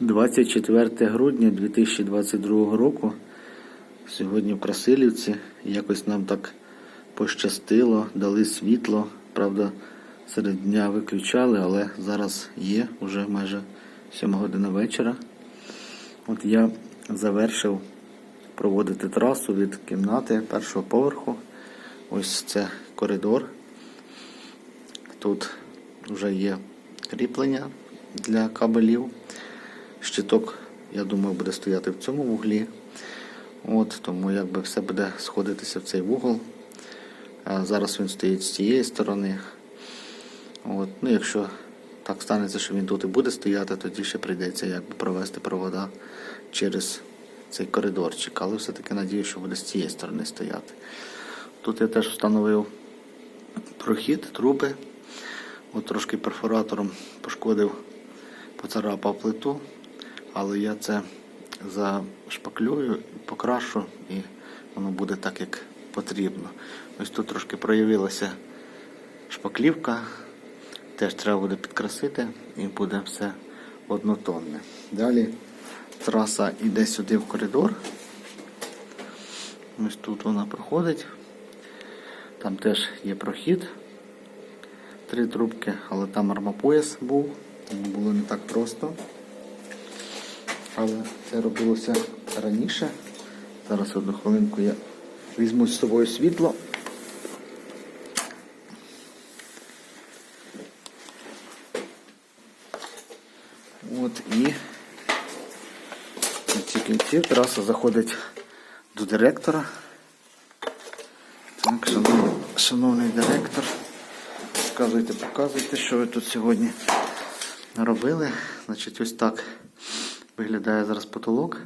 24 грудня 2022 року. Сьогодні в Красилівці. Якось нам так пощастило, дали світло. Правда, серед дня виключали, але зараз є вже майже 7 година вечора. От я завершив проводити трасу від кімнати першого поверху. Ось це коридор. Тут вже є кріплення для кабелів. Щиток, я думаю, буде стояти в цьому вуглі. От, тому якби все буде сходитися в цей вугол. А зараз він стоїть з цієї сторони. От, ну, якщо так станеться, що він тут і буде стояти, тоді ще прийдеться якби провести провода через цей коридорчик. Але все-таки надію, що буде з цієї сторони стояти. Тут я теж встановив прохід, труби. От трошки перфоратором пошкодив, поцарапав плиту, але я це зашпаклюю, покрашу і воно буде так, як потрібно. Ось тут трошки проявилася шпаклівка, теж треба буде підкрасити і буде все однотонне. Далі траса йде сюди в коридор. Ось тут вона проходить. Там теж є прохід три трубки, але там армопояс був, тому було не так просто. Але це робилося раніше. Зараз одну хвилинку я візьму з собою світло. От і в ці кінці траса заходить до директора. Так, шановний, шановний директор. Показуйте, показуйте, що ви тут сьогодні робили. Значить, ось так виглядає зараз потолок.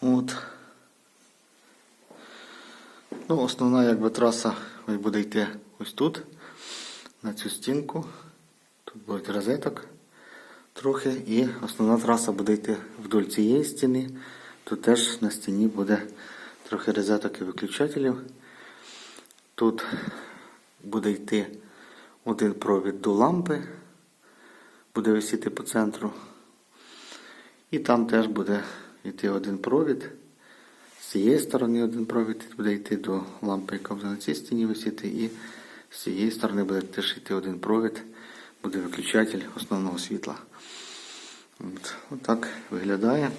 От. Ну, основна якби траса буде йти ось тут, на цю стінку. Тут будуть розеток трохи, і основна траса буде йти вдоль цієї стіни. Тут теж на стіні буде трохи розеток і виключателів. Тут буде йти один провід до лампи, буде висіти по центру. І там теж буде йти один провід. З цієї сторони один провід буде йти до лампи, яка буде на цій стіні висіти, і з цієї сторони буде теж йти один провід, буде виключатель основного світла. От, так виглядає.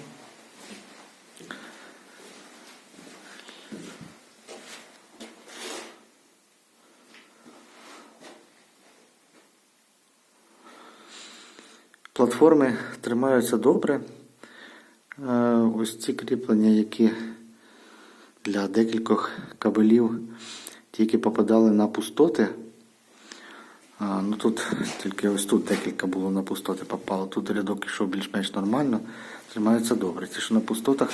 Платформи тримаються добре. Е, Ось ці кріплення, які для декількох кабелів тільки попадали на пустоти. Ну Тут тільки ось тут декілька було на пустоти попало. Тут рядок ішов більш-менш нормально, тримаються добре. Ті, що на пустотах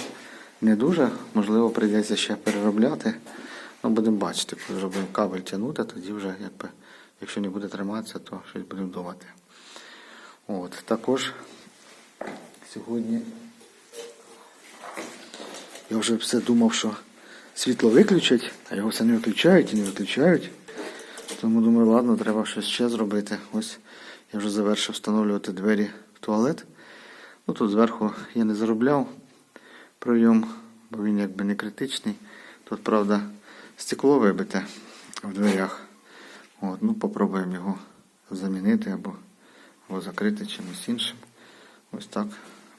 не дуже, можливо, прийдеться ще переробляти. Ну, Будемо бачити, коли зробимо кабель тягнути, тоді вже, якби, якщо не буде триматися, то щось будемо думати. От, Також сьогодні я вже все думав, що світло виключать, а його все не виключають і не виключають. Тому думаю, ладно, треба щось ще зробити. Ось я вже завершив встановлювати двері в туалет. Ну Тут зверху я не заробляв прийом, бо він якби не критичний. Тут, правда, стекло вибите в дверях. От, ну Попробуємо його замінити або або закрити чимось іншим. Ось так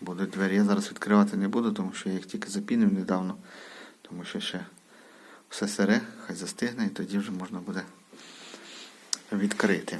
будуть двері. Я зараз відкривати не буду, тому що я їх тільки запінив недавно, тому що ще все сире, хай застигне і тоді вже можна буде відкрити.